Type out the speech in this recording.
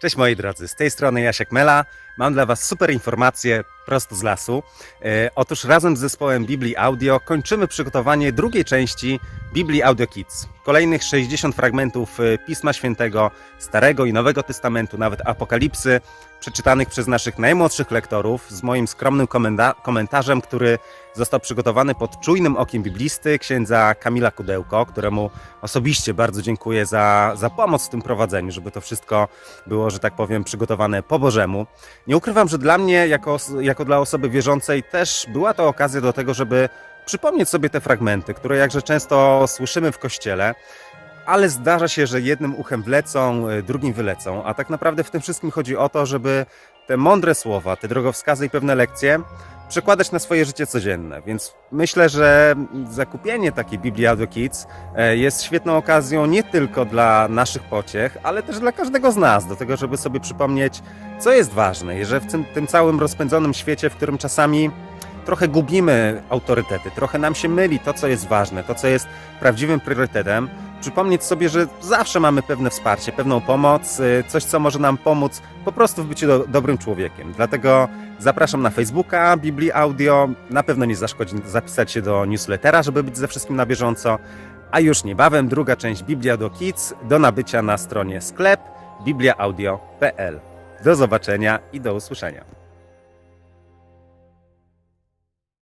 Cześć moi drodzy, z tej strony Jasiek Mela. Mam dla Was super informacje prosto z lasu. E, otóż razem z zespołem Biblii Audio kończymy przygotowanie drugiej części Biblii Audio Kids. Kolejnych 60 fragmentów e, Pisma Świętego, Starego i Nowego Testamentu, nawet Apokalipsy, przeczytanych przez naszych najmłodszych lektorów z moim skromnym komentarzem, który został przygotowany pod czujnym okiem biblisty księdza Kamila Kudełko, któremu osobiście bardzo dziękuję za, za pomoc w tym prowadzeniu, żeby to wszystko było, że tak powiem, przygotowane po Bożemu. Nie ukrywam, że dla mnie, jako, jako dla osoby wierzącej, też była to okazja do tego, żeby przypomnieć sobie te fragmenty, które jakże często słyszymy w kościele, ale zdarza się, że jednym uchem wlecą, y, drugim wylecą, a tak naprawdę w tym wszystkim chodzi o to, żeby te mądre słowa, te drogowskazy i pewne lekcje przekładać na swoje życie codzienne. Więc myślę, że zakupienie takiej Biblii Kids e, jest świetną okazją nie tylko dla naszych pociech, ale też dla każdego z nas, do tego, żeby sobie przypomnieć, co jest ważne, i że w tym, tym całym rozpędzonym świecie, w którym czasami trochę gubimy autorytety, trochę nam się myli to, co jest ważne, to, co jest prawdziwym priorytetem, przypomnieć sobie, że zawsze mamy pewne wsparcie, pewną pomoc, y, coś, co może nam pomóc po prostu w byciu do, dobrym człowiekiem. Dlatego zapraszam na Facebooka Biblii Audio. Na pewno nie zaszkodzi zapisać się do newslettera, żeby być ze wszystkim na bieżąco. A już niebawem druga część Biblia do Kids do nabycia na stronie sklep bibliaaudio.pl. Do zobaczenia i do usłyszenia.